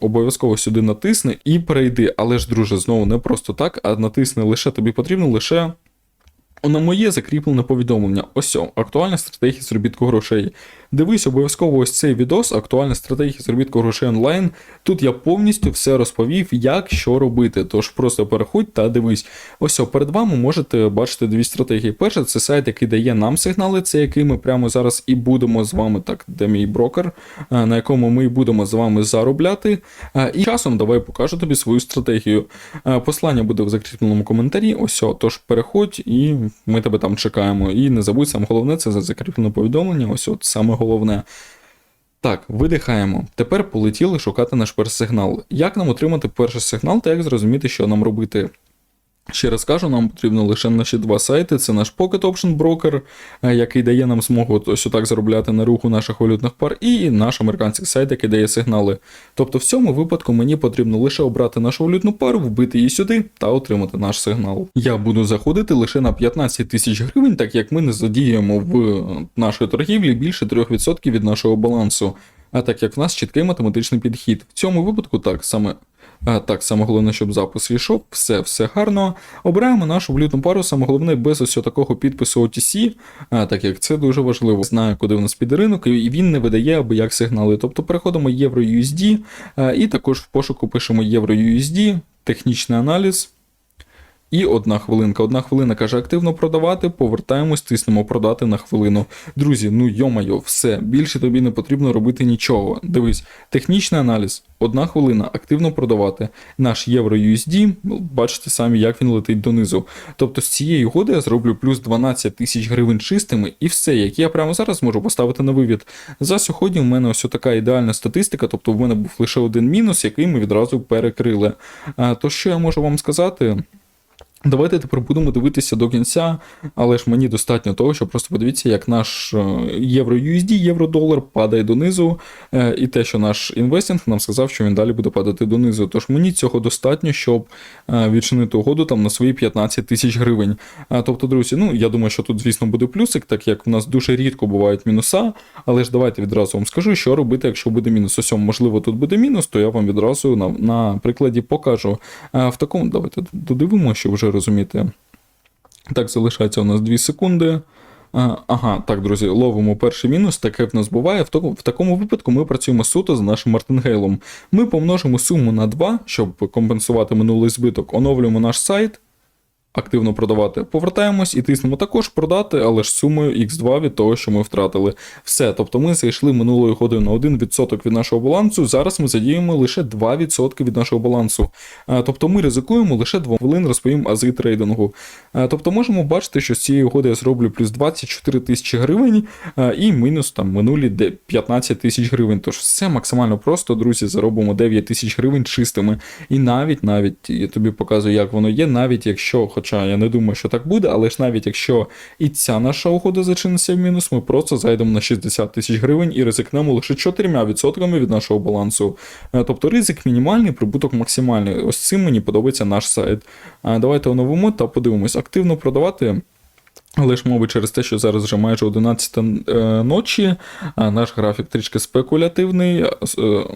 Обов'язково сюди натисни і перейди. Але ж, друже, знову не просто так, а натисни лише тобі потрібно лише на моє закріплене повідомлення. Ось о, актуальна стратегія заробітку грошей. Дивись обов'язково ось цей відос, актуальна стратегія заробітку грошей онлайн. Тут я повністю все розповів, як що робити. Тож просто переходь та дивись. Ось о, перед вами можете бачити дві стратегії. Перше, це сайт, який дає нам сигнали, це який ми прямо зараз і будемо з вами, так, де мій брокер, е, на якому ми будемо з вами заробляти. Е, І часом давай покажу тобі свою стратегію. Е, Послання буде в закріпленому коментарі. Ось тож переходь і ми тебе там чекаємо. І не забудь, саме головне це за закріплене повідомлення. Ось от саме головне. Так, видихаємо. Тепер полетіли шукати наш перший сигнал. Як нам отримати перший сигнал та як зрозуміти, що нам робити? Ще раз кажу, нам потрібно лише наші два сайти. Це наш Pocket Option Broker, е, який дає нам змогу ось отак заробляти на руху наших валютних пар, і наш американський сайт, який дає сигнали. Тобто в цьому випадку мені потрібно лише обрати нашу валютну пару, вбити її сюди та отримати наш сигнал. Я буду заходити лише на 15 тисяч гривень, так як ми не задіємо в е, нашій торгівлі більше 3% від нашого балансу. А так як в нас чіткий математичний підхід. В цьому випадку так саме. Так, саме головне, щоб запис йшов, все, все гарно. Обираємо нашу валютну пару, саме головне без ось такого підпису OTC, так як це дуже важливо. Знаю, куди в нас піде ринок, і він не видає аби як сигнали. Тобто переходимо Євро USD, і також в пошуку пишемо Євро USD, технічний аналіз. І одна хвилинка. Одна хвилина каже активно продавати, повертаємось, тиснемо продати на хвилину. Друзі, ну йомайо, все, більше тобі не потрібно робити нічого. Дивись, технічний аналіз, одна хвилина, активно продавати. Наш євро USD, ну, бачите самі, як він летить донизу. Тобто з цієї угоди я зроблю плюс 12 тисяч гривень чистими, і все, які я прямо зараз можу поставити на вивід. За сьогодні у мене ось така ідеальна статистика, тобто в мене був лише один мінус, який ми відразу перекрили. То що я можу вам сказати? Давайте тепер будемо дивитися до кінця, але ж мені достатньо того, що просто подивіться, як наш е, євро USD, євро-долар падає донизу, е, і те, що наш інвестинг нам сказав, що він далі буде падати донизу. Тож мені цього достатньо, щоб е, відчинити угоду там на свої 15 тисяч гривень. Тобто, друзі, ну я думаю, що тут, звісно, буде плюсик, так як в нас дуже рідко бувають мінуса. Але ж давайте відразу вам скажу, що робити, якщо буде мінус. Ось, можливо, тут буде мінус, то я вам відразу на, на прикладі покажу. В такому давайте додивимо, що вже розумієте. Так, залишається у нас 2 секунди. Ага, так, друзі, ловимо перший мінус, таке в нас буває. В в такому випадку ми працюємо суто з нашим мартингейлом. Ми помножимо суму на 2, щоб компенсувати минулий збиток, оновлюємо наш сайт, активно продавати. Повертаємось і тиснемо також продати, але ж сумою x2 від того, що ми втратили. Все, тобто ми зайшли минулої години на 1% від нашого балансу. Зараз ми задіємо лише 2% від нашого балансу. Тобто ми ризикуємо лише 2 хвилин розповім ази трейдингу. Тобто можемо бачити, що з цієї угоди я зроблю плюс 24 тисячі гривень і мінус там минулі 15 тисяч гривень. Тож все максимально просто, друзі, заробимо 9 тисяч гривень чистими. І навіть, навіть я тобі показую, як воно є, навіть якщо, хоча я не думаю, що так буде, але ж навіть якщо і ця наша угода зачиниться в мінус, ми просто зайдемо на 60 тисяч гривень і ризикнемо лише 4% від нашого балансу. Е, Тобто ризик мінімальний, прибуток максимальний. Ось цим мені подобається наш сайт. Давайте оновимо та подивимось. Активно продавати. Ж, мабуть, через те, що зараз вже майже 11 е, ночі, наш графік трішки спекулятивний. Е,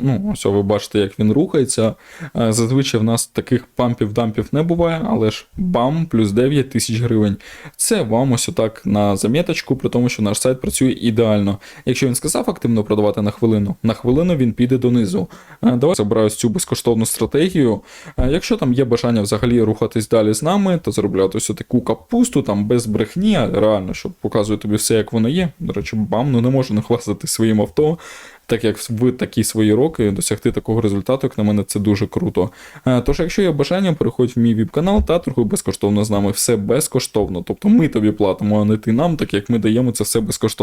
Ну, ось ви бачите, як він рухається. Е, Зазвичай в нас таких пампів-дампів не буває, але ж бам, плюс 9 тисяч гривень. Це вам ось отак на заміточку, при тому, що наш сайт працює ідеально. Якщо він сказав активно продавати на хвилину, на хвилину він піде донизу. Давай забираю цю безкоштовну стратегію. Якщо там є бажання взагалі рухатись далі з нами, то заробляти ось таку капусту, там без брехні, а реально, щоб показую тобі все, як воно є. До речі, бам, ну не можу нахвастати своїм авто. Так як в такі свої роки досягти такого результату, як на мене, це дуже круто. Е, Тож, якщо є бажання, переходь в мій віп-канал та торгуй безкоштовно з нами. Все безкоштовно. Тобто ми тобі платимо, а не ти нам, так як ми даємо це все безкоштовно.